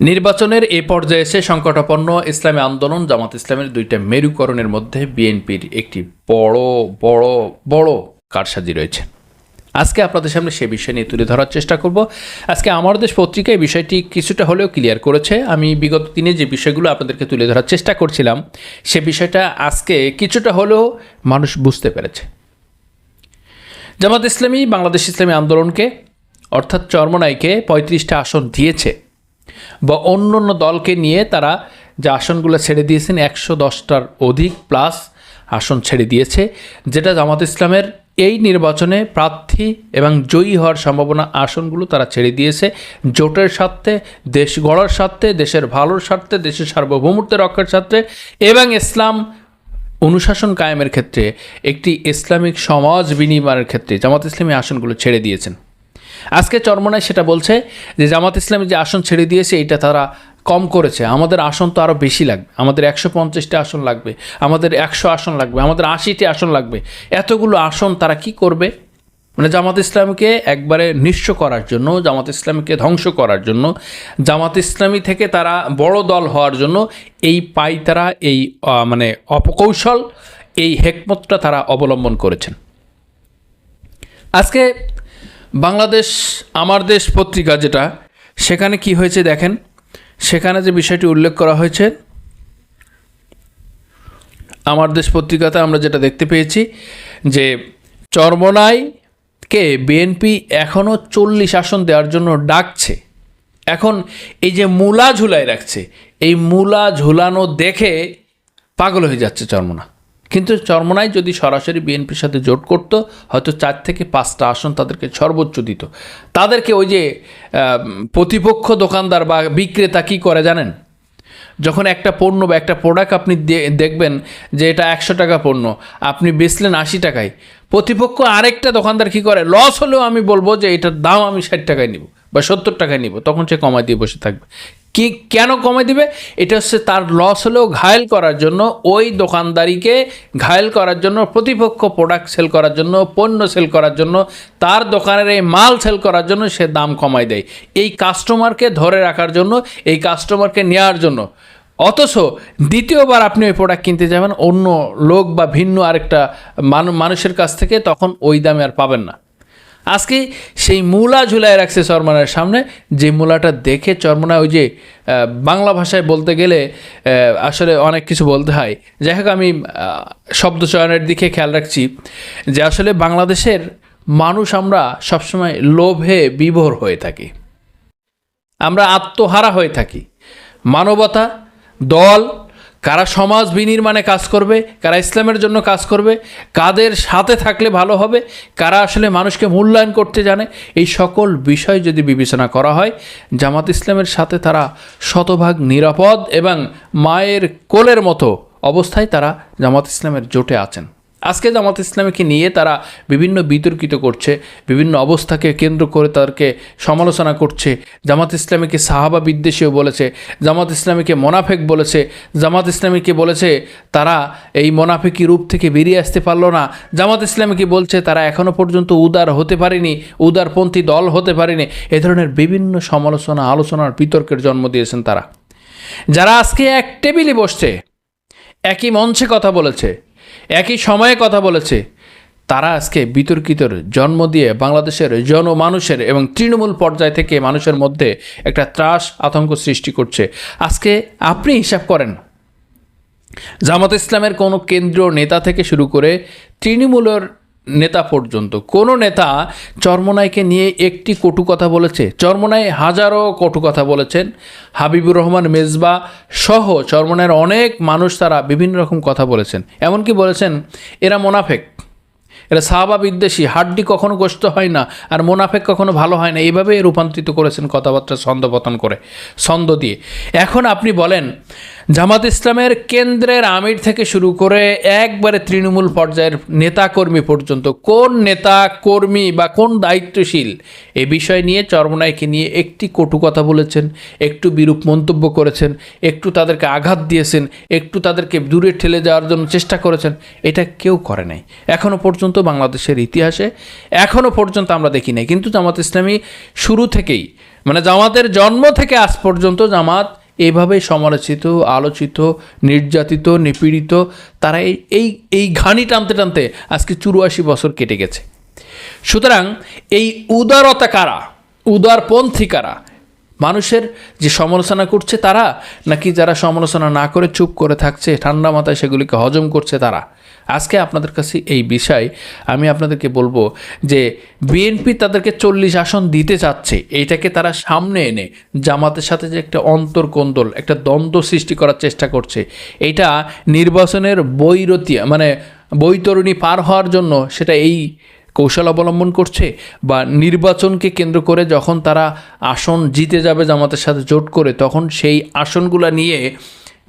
নির্বাচনের এ পর্যায়ে এসে সংকটাপন্ন ইসলামী আন্দোলন, জামাত ইসলামের দুইটা মেরুকরণের মধ্যে বিএনপির একটি বড় বড় বড় কারসাজি রয়েছে। আজকে আপনাদের সামনে সে বিষয় নিয়ে তুলে ধরার চেষ্টা করব। আজকে আমার দেশ পত্রিকা এই বিষয়টি কিছুটা হলেও ক্লিয়ার করেছে। আমি বিগত দিনে যে বিষয়গুলো আপনাদেরকে তুলে ধরার চেষ্টা করছিলাম, সে বিষয়টা আজকে কিছুটা হলেও মানুষ বুঝতে পেরেছে। জামাত ইসলামী বাংলাদেশ ইসলামী আন্দোলনকে, অর্থাৎ চরমনাইকে, পঁয়ত্রিশটা আসন দিয়েছে। বা অন্য অন্য দলকে নিয়ে তারা যে আসনগুলো ছেড়ে দিয়েছেন, একশো দশটার অধিক প্লাস আসন ছেড়ে দিয়েছে, যেটা জামাত ইসলামের এই নির্বাচনে প্রার্থী এবং জয়ী হওয়ার সম্ভাবনা আসনগুলো তারা ছেড়ে দিয়েছে। জোটের স্বার্থে, দেশ গড়ার স্বার্থে, দেশের ভালোর স্বার্থে, দেশের সার্বভৌমত্ব রক্ষার স্বার্থে এবং ইসলাম অনুশাসন কায়েমের ক্ষেত্রে, একটি ইসলামিক সমাজ বিনিময়ের ক্ষেত্রে জামাত ইসলামী আসনগুলো ছেড়ে দিয়েছেন। আজকে চরমনায় সেটা বলছে যে জামাত ইসলামী যে আসন ছেড়ে দিয়েছে, এটা তারা কম করেছে। আমাদের আসন তো আরও বেশি লাগবে। আমাদের একশো পঞ্চাশটি আসন লাগবে, আমাদের একশো আসন লাগবে, আমাদের আশিটি আসন লাগবে। এতগুলো আসন তারা কি করবে? মানে জামাত ইসলামকে একবারে নিঃস্ব করার জন্য, জামাত ইসলামীকে ধ্বংস করার জন্য, জামাত ইসলামী থেকে তারা বড় দল হওয়ার জন্য এই পাইতারা, এই মানে অপকৌশল, এই হেকমতটা তারা অবলম্বন করেছেন। আজকে বাংলাদেশ, আমার দেশ পত্রিকা যেটা, সেখানে কি হয়েছে দেখেন? সেখানে যে বিষয়টি উল্লেখ করা হয়েছে, আমার দেশ পত্রিকাতে আমরা যেটা দেখতে পেয়েছি যে চরমনাইকে বিএনপি এখনও চল্লিশ আসন দেওয়ার জন্য ডাকছে। এখন এই যে মূলা ঝুলাই রাখছে, এই মূলা ঝুলানো দেখে পাগল হয়ে যাচ্ছে চরমনা। কিন্তু চরমনাই যদি সরাসরি বিএনপির সাথে জোট করত, হয়তো চার থেকে পাঁচটা আসন তাদেরকে সর্বোচ্চ দিত। তাদেরকে ওই যে প্রতিপক্ষ দোকানদার বা বিক্রেতা কী করে জানেন? যখন একটা পণ্য বা একটা প্রোডাক্ট আপনি দেখবেন যে এটা একশো টাকা পণ্য, আপনি বেচলেন আশি টাকায়, প্রতিপক্ষ আরেকটা দোকানদার কি করে? লস হলেও আমি বলব যে এটার দাম আমি ষাট টাকায় নিব বা সত্তর টাকায় নিব। তখন সে কমায় দিয়ে বসে থাকবে। কি কেন কমায় দিবে? এটা হচ্ছে তার লস হলেও ঘায়েল করার জন্য, ওই দোকানদারিকে ঘায়েল করার জন্য, প্রতিপক্ষ প্রোডাক্ট সেল করার জন্য, পণ্য সেল করার জন্য, তার দোকানের এই মাল সেল করার জন্য সে দাম কমায় দেয়। এই কাস্টমারকে ধরে রাখার জন্য, এই কাস্টমারকে নেওয়ার জন্য। অথচ দ্বিতীয়বার আপনি ওই প্রোডাক্ট কিনতে যাবেন, অন্য লোক বা ভিন্ন আরেকটা মানুষের কাছ থেকে, তখন ওই দামে আর পাবেন না। আজকে সেই মূলা ঝুলায় রাখছে চরমনার সামনে। যে মূলাটা দেখে চরমনা ওই যে বাংলা ভাষায় বলতে গেলে আসলে অনেক কিছু বলতে হয়। যাই হোক, আমি শব্দ চয়নের দিকে খেয়াল রাখছি যে আসলে বাংলাদেশের মানুষ আমরা সবসময় লোভে বিভোর হয়ে থাকি। আমরা আত্মহারা হয়ে থাকি। মানবতা, দল কারা সমাজ বিনির্মাণে কাজ করবে, কারা ইসলামের জন্য কাজ করবে, কাদের সাথে থাকলে ভালো হবে, কারা আসলে মানুষকে মূল্যায়ন করতে জানে, এই সকল বিষয় যদি বিবেচনা করা হয়, জামাত ইসলামের সাথে তারা শতভাগ নিরাপদ এবং মায়ের কোলের মতো অবস্থায় তারা জামাত ইসলামের জোটে আছেন। আজকে জামাত ইসলামীকে নিয়ে তারা বিভিন্ন বিতর্কিত করছে, বিভিন্ন অবস্থাকে কেন্দ্র করে তাদেরকে সমালোচনা করছে। জামাত ইসলামীকে সাহাবা বিদ্বেষীও বলেছে, জামাত ইসলামীকে মোনাফেক বলেছে, জামাত ইসলামীকে বলেছে, তারা এই মোনাফেকি রূপ থেকে বেরিয়ে আসতে পারল না। জামাত ইসলামীকে বলছে, তারা এখনও পর্যন্ত উদার হতে পারেনি, উদারপন্থী দল হতে পারেনি। এ ধরনের বিভিন্ন সমালোচনা, আলোচনার বিতর্কের জন্ম দিয়েছেন তারা। যারা আজকে এক টেবিলে বসছে, একই মঞ্চে কথা বলেছে একই সময়ে কথা বলেছে, তারা আজকে বিতর্কিতর জন্ম দিয়ে বাংলাদেশের জনমানুষের এবং তৃণমূল পর্যায় থেকে মানুষের মধ্যে একটা ত্রাস আতঙ্ক সৃষ্টি করছে। আজকে আপনি হিসাব করেন, জামাত ইসলামের কোনো কেন্দ্রীয় নেতা থেকে শুরু করে তৃণমূলের নেতা পর্যন্ত। কোনো নেতা চরমনাইকে নিয়ে একটি কটু কথা বলেছে, চরমনাই হাজারো কটু কথা বলেছেন। হাবিবুর রহমান, মেজবা সহ চরমনাইয়ের অনেক মানুষ তারা বিভিন্ন রকম কথা বলেছেন। এমনকি বলেছেন, এরা মোনাফেক। এরা সাহাবা বিদ্বেষী, হাড্ডি কখনো গোস্ত হয় না আর মোনাফেক কখনো ভালো হয় না। এইভাবে রূপান্তরিত করেছেন কথাবার্তা ছন্দপতন করে, ছন্দ দিয়ে। এখন আপনি বলেন জামাত ইসলামের কেন্দ্রের আমির থেকে শুরু করে একবারে তৃণমূল পর্যায়ের নেতাকর্মী পর্যন্ত কোন নেতা, কর্মী বা কোন দায়িত্বশীল এ বিষয় নিয়ে চরমনাইকে নিয়ে একটি কটু কথা বলেছেন, একটু বিরূপ মন্তব্য করেছেন, একটু তাদেরকে আঘাত দিয়েছেন, একটু তাদেরকে দূরে ঠেলে যাওয়ার জন্য চেষ্টা করেছেন, এটা কেউ করে নাই। এখনও পর্যন্ত বাংলাদেশের ইতিহাসে এখনও পর্যন্ত আমরা দেখি নাই। কিন্তু জামাত ইসলামী শুরু থেকেই মানে জামাতের জন্ম থেকে আজ পর্যন্ত জামাত এইভাবেই সমালোচিত, আলোচিত, নির্যাতিত, নিপীড়িত, তারা এই এই এই ঘানি টানতে টানতে আজকে চুরাশি বছর কেটে গেছে। সুতরাং এই উদারতা কারা? উদারপন্থী কারা? মানুষের যে সমালোচনা করছে তারা, নাকি যারা সমালোচনা না করে চুপ করে থাকছে, ঠান্ডা মাথায় সেগুলিকে হজম করছে তারা? আজকে আপনাদের কাছে এই বিষয় আমি আপনাদেরকে বলব যে, বিএনপি তাদেরকে চল্লিশ আসন দিতে চাচ্ছে এইটাকে তারা সামনে এনে জামাতের সাথে যে একটা অন্তর্কোন্দল, একটা দ্বন্দ্ব সৃষ্টি করার চেষ্টা করছে, এটা নির্বাচনের বৈরতি মানে বৈতরণী পার হওয়ার জন্য সেটা এই কৌশল অবলম্বন করছে বা নির্বাচনকে কেন্দ্র করে যখন তারা আসন জিতে যাবে জামাতের সাথে জোট করে, তখন সেই আসনগুলো নিয়ে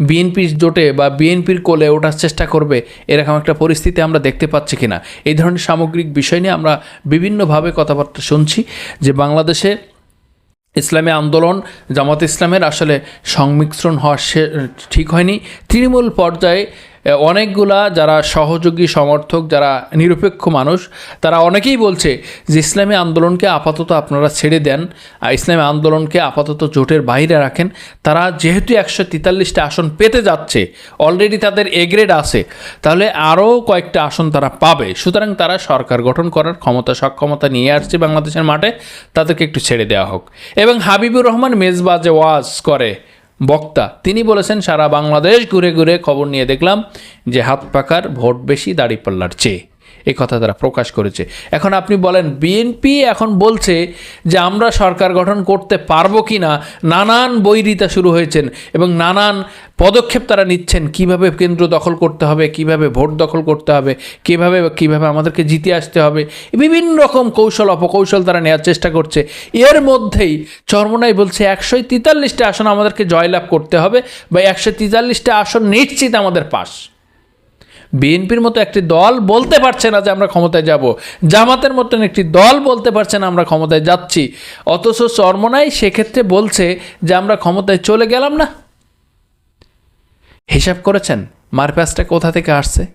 বিএনপির জোটে বা বিএনপির কোলে ওঠার চেষ্টা করবে, এরকম একটা পরিস্থিতি আমরা দেখতে পাচ্ছি কিনা। এই ধরনের সামগ্রিক বিষয় নিয়ে আমরা বিভিন্নভাবে কথাবার্তা শুনছি যে বাংলাদেশে ইসলামী আন্দোলন, জামাত ইসলামের আসলে সংমিশ্রণ হওয়া ঠিক হয়নি। তৃণমূল পর্যায়ে অনেকগুলা যারা সহযোগী, সমর্থক, যারা নিরপেক্ষ মানুষ, তারা অনেকেই বলছে যে ইসলামী আন্দোলনকে আপাতত আপনারা ছেড়ে দেন ইসলামী আন্দোলনকে আপাতত জোটের বাইরে রাখেন। তারা যেহেতু একশো তেতাল্লিশটা আসন পেতে যাচ্ছে অলরেডি তাদের এগ্রেড আছে, তাহলে আরও কয়েকটা আসন তারা পাবে। সুতরাং তারা সরকার গঠন করার ক্ষমতা, সক্ষমতা নিয়ে আসছে বাংলাদেশের মাঠে, তাদেরকে একটু ছেড়ে দেওয়া হোক। এবং হাবিবুর রহমান মেজবাজে ওয়াজ করে বক্তা। তিনি বলেছেন, সারা বাংলাদেশ ঘুরে ঘুরে খবর নিয়ে দেখলাম যে হাত পাকার ভোট বেশি দাড়ি পাল্লার চেয়ে। এই কথা তারা প্রকাশ করেছে। এখন আপনি বলেন বিএনপি এখন বলছে যে আমরা সরকার গঠন করতে পারব কি না নানান বৈরিতা শুরু হয়েছেন এবং নানান পদক্ষেপ তারা নিচ্ছেন। কীভাবে কেন্দ্র দখল করতে হবে, কীভাবে ভোট দখল করতে হবে, কীভাবে কীভাবে আমাদেরকে জিতে আসতে হবে, বিভিন্ন রকম কৌশল, অপকৌশল তারা নেওয়ার চেষ্টা করছে। এর মধ্যেই চর্মনাই বলছে, একশো তেতাল্লিশটা আসন আমাদেরকে জয়লাভ করতে হবে বা একশো তেতাল্লিশটা আসন নিশ্চিত আমাদের পাশ বিএনপির মতো একটি দল বলতে পারছে না যে আমরা ক্ষমতায় যাব। জামাতের মতন একটি দল বলতে পারছে না আমরা ক্ষমতায় যাচ্ছি। অথচ চরমনাই সেক্ষেত্রে বলছে যে আমরা ক্ষমতায় চলে গেলাম না। হিসাব করেছেন, মারপ্যাচটা কোথা থেকে আসছে?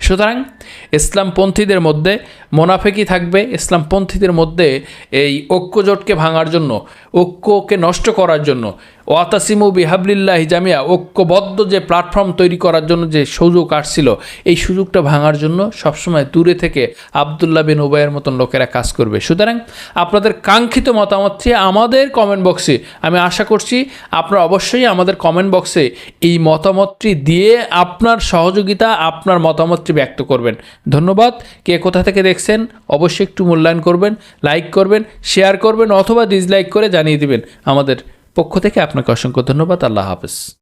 সুতরাং ইসলামপন্থীদের মধ্যে মোনাফেকি থাকবে ইসলামপন্থীদের মধ্যে এই ঐক্যজোটকে ভাঙার জন্য, ঐক্যকে নষ্ট করার জন্য। ওয়াতাসিমু বিহাবলিল্লাহ জামিয়া, ঐক্যবদ্ধ যে প্ল্যাটফর্ম তৈরি করার জন্য যে সুযোগ আসছিল, এই সুযোগটা ভাঙার জন্য সবসময় দূরে থেকে আবদুল্লাহ বিন উবাইয়ের মতন লোকেরা কাজ করবে। সুতরাং আপনাদের কাঙ্ক্ষিত মতামতটি আমাদের কমেন্ট বক্সে আমি আশা করছি আপনারা অবশ্যই আমাদের কমেন্ট বক্সে এই মতামতটি দিয়ে আপনার সহযোগিতা, আপনার মতামতটি ব্যক্ত করবেন। ধন্যবাদ। কে কোথা থেকে দেখছেন, অবশ্যই একটু মূল্যায়ন করবেন লাইক করবেন শেয়ার করবেন অথবা ডিসলাইক করে জানিয়ে দিবেন আমাদের পক্ষ থেকে আপনাকে অসংখ্য ধন্যবাদ। আল্লাহ হাফেজ।